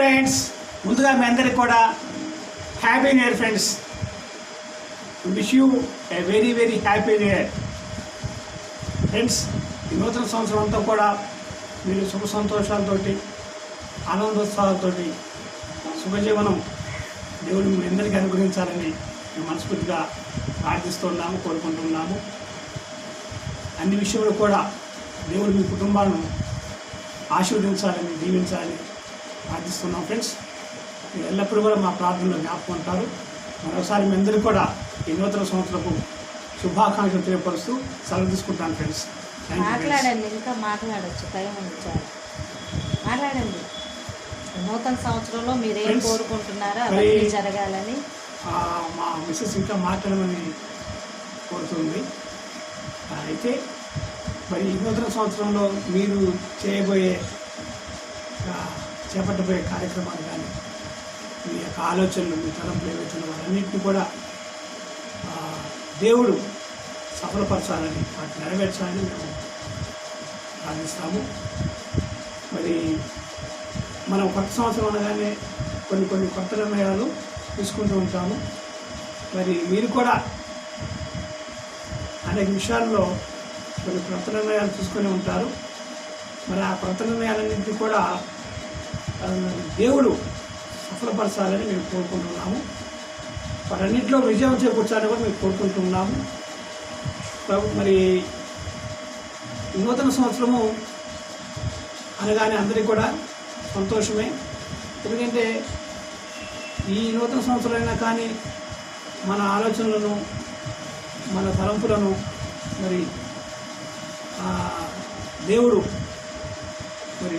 Friends ముందుగా మీ అందరికి కూడా happy new year friends wish you a very very happy new year friends ఈ నూతన సంవత్సరం అంతా కూడా మీరు సుఖ సంతోషాలతో ఆనందోత్సవాలతోటి శుభజీవనం దేవుడు మీ అందరికీ అనుగ్రహించాలని మేము మనస్ఫూర్తిగా ప్రార్థిస్తున్నాము కోరుకుంటున్నాము అన్ని విషయంలో కూడా దేవుడు మీ కుటుంబాలను ఆశీర్వదించాలని దీవించాలని ప్రార్థిస్తున్నాం ఫ్రెండ్స్. మీరు ఎల్లప్పుడూ కూడా మా ప్రార్థనలో జ్ఞాపకం ఉంటారు. మరోసారి మీ అందరికీ కూడా ఈ నూతన సంవత్సరపు శుభాకాంక్షలు తెలియపరుస్తూ సెలవు తీసుకుంటాను ఫ్రెండ్స్. మాట్లాడండి ఇంకా మాట్లాడొచ్చు. టైం చాలా. మాట్లాడండి. నూతన సంవత్సరంలో మీరు కోరుకుంటున్నారో అవన్నీ జరగాలని. మా మిస్సెస్ ఇంకా మాట్లాడమని కోరుతుంది. అయితే మరి ఈ నూతన సంవత్సరంలో మీరు చేయబోయే చేపట్టబోయే కార్యక్రమాలు కానీ మీ యొక్క ఆలోచనలు మీ తలంపులు ఏవైతే వాటన్నింటినీ కూడా దేవుడు సఫలపరచాలని వాటిని నెరవేర్చాలని మేము ప్రార్థిస్తాము. మరి మనం కొత్త సంవత్సరం అనగానే కొన్ని కొన్ని కొత్త నిర్ణయాలు తీసుకుంటూ ఉంటాము. మరి మీరు కూడా అనేక విషయాల్లో కొన్ని కొత్త నిర్ణయాలు తీసుకొని ఉంటారు. మరి ఆ కొత్త నిర్ణయాలన్నింటినీ కూడా దేవుడు సఫలపరచాలని మేము కోరుకుంటున్నాము. వాటన్నింటిలో విజయం చేకూర్చాలని కూడా మేము కోరుకుంటున్నాము. ప్రభు మరి నూతన సంవత్సరము అనగానే అందరికీ కూడా సంతోషమే. ఎందుకంటే ఈ నూతన సంవత్సరం అయినా కానీ మన ఆలోచనలను మన తలంపులను మరి దేవుడు మరి